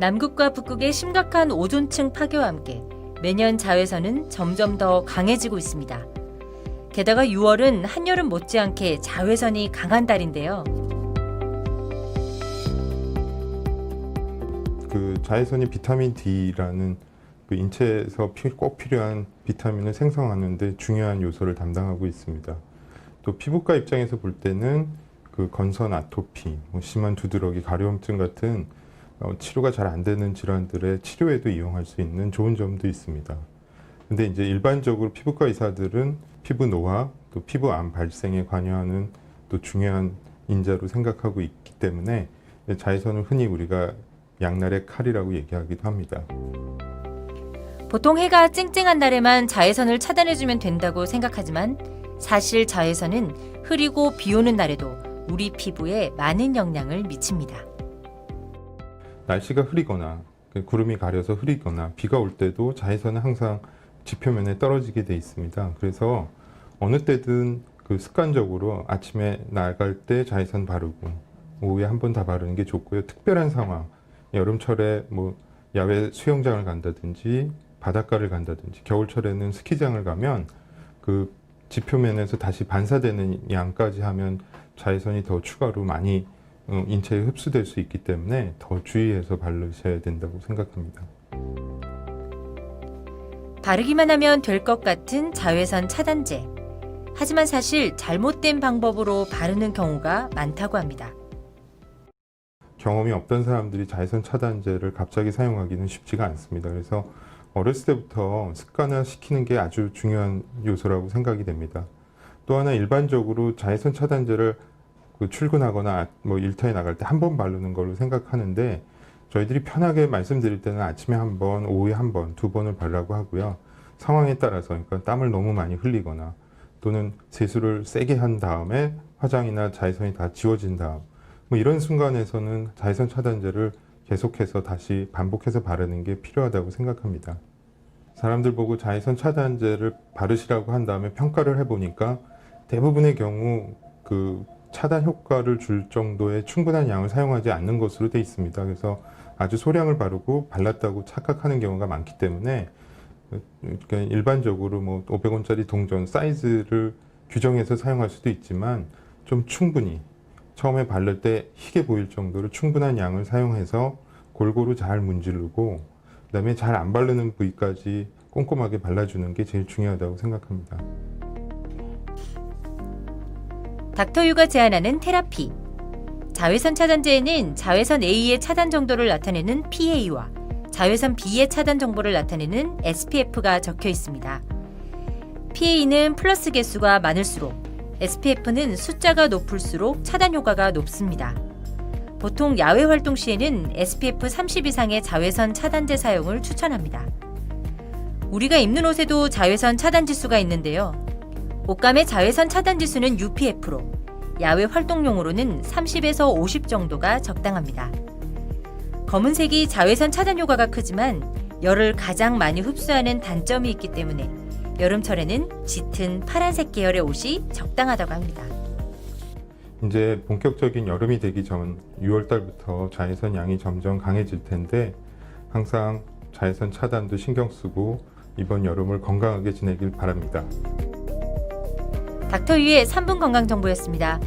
남극과 북극의 심각한 오존층 파괴와 함께 매년 자외선은 점점 더 강해지고 있습니다. 게다가 6월은 한여름 못지않게 자외선이 강한 달인데요. 그 자외선이 비타민 D라는 그 인체에서 피- 꼭 필요한 비타민을 생성하는데 중요한 요소를 담당하고 있습니다. 또 피부과 입장에서 볼 때는 그 건선 아토피, 뭐 심한 두드러기, 가려움증 같은 어, 치료가 잘 안 되는 질환들의 치료에도 이용할 수 있는 좋은 점도 있습니다. 근데 이제 일반적으로 피부과 의사들은 피부 노화, 또 피부암 발생에 관여하는 또 중요한 인자로 생각하고 있기 때문에 자외선을 흔히 우리가 양날의 칼이라고 얘기하기도 합니다. 보통 해가 쨍쨍한 날에만 자외선을 차단해주면 된다고 생각하지만 사실 자외선은 흐리고 비 오는 날에도 우리 피부에 많은 영향을 미칩니다. 날씨가 흐리거나 그 구름이 가려서 흐리거나 비가 올 때도 자외선은 항상 지표면에 떨어지게 돼 있습니다. 그래서 어느 때든 그 습관적으로 아침에 나갈 때 자외선 바르고 오후에 한 번 다 바르는 게 좋고요. 특별한 상황, 여름철에 뭐 야외 수영장을 간다든지 바닷가를 간다든지 겨울철에는 스키장을 가면 그 지표면에서 다시 반사되는 양까지 하면 자외선이 더 추가로 많이 어, 인체에 흡수될 수 있기 때문에 더 주의해서 바르셔야 된다고 생각합니다. 바르기만 하면 될 것 같은 자외선 차단제. 하지만 사실 잘못된 방법으로 바르는 경우가 많다고 합니다. 경험이 없던 사람들이 자외선 차단제를 갑자기 사용하기는 쉽지가 않습니다. 그래서 어렸을 때부터 습관화 시키는 게 아주 중요한 요소라고 생각이 됩니다. 또 하나 일반적으로 자외선 차단제를 그 출근하거나 뭐 일터에 나갈 때 한 번 바르는 걸로 생각하는데 저희들이 편하게 말씀드릴 때는 아침에 한 번, 오후에 한 번, 두 번을 바르라고 하고요. 상황에 따라서 그러니까 땀을 너무 많이 흘리거나 또는 세수를 세게 한 다음에 화장이나 자외선이 다 지워진 다음 뭐 이런 순간에서는 자외선 차단제를 계속해서 다시 반복해서 바르는 게 필요하다고 생각합니다. 사람들 보고 자외선 차단제를 바르시라고 한 다음에 평가를 해보니까 대부분의 경우 그 차단 효과를 줄 정도의 충분한 양을 사용하지 않는 것으로 돼 있습니다. 그래서 아주 소량을 바르고 발랐다고 착각하는 경우가 많기 때문에 그러니까 일반적으로 뭐 500원짜리 동전 사이즈를 규정해서 사용할 수도 있지만 좀 충분히 처음에 바를 때 희게 보일 정도로 충분한 양을 사용해서 골고루 잘 문지르고 그다음에 잘 안 바르는 부위까지 꼼꼼하게 발라주는 게 제일 중요하다고 생각합니다. 닥터유가 제안하는 테라피. 자외선 차단제에는 자외선 A의 차단 정도를 나타내는 PA와 자외선 B의 차단 정보를 나타내는 SPF가 적혀 있습니다. PA는 플러스 개수가 많을수록 SPF는 숫자가 높을수록 차단 효과가 높습니다. 보통 야외 활동 시에는 SPF 30 이상의 자외선 차단제 사용을 추천합니다. 우리가 입는 옷에도 자외선 차단 지수가 있는데요. 옷감의 자외선 차단 지수는 UPF로 야외 활동용으로는 30에서 50 정도가 적당합니다. 검은색이 자외선 차단 효과가 크지만 열을 가장 많이 흡수하는 단점이 있기 때문에 여름철에는 짙은 파란색 계열의 옷이 적당하다고 합니다. 이제 본격적인 여름이 되기 전 6월 달부터 자외선 양이 점점 강해질 텐데 항상 자외선 차단도 신경 쓰고 이번 여름을 건강하게 지내길 바랍니다. 닥터유의 3분 건강 정보였습니다.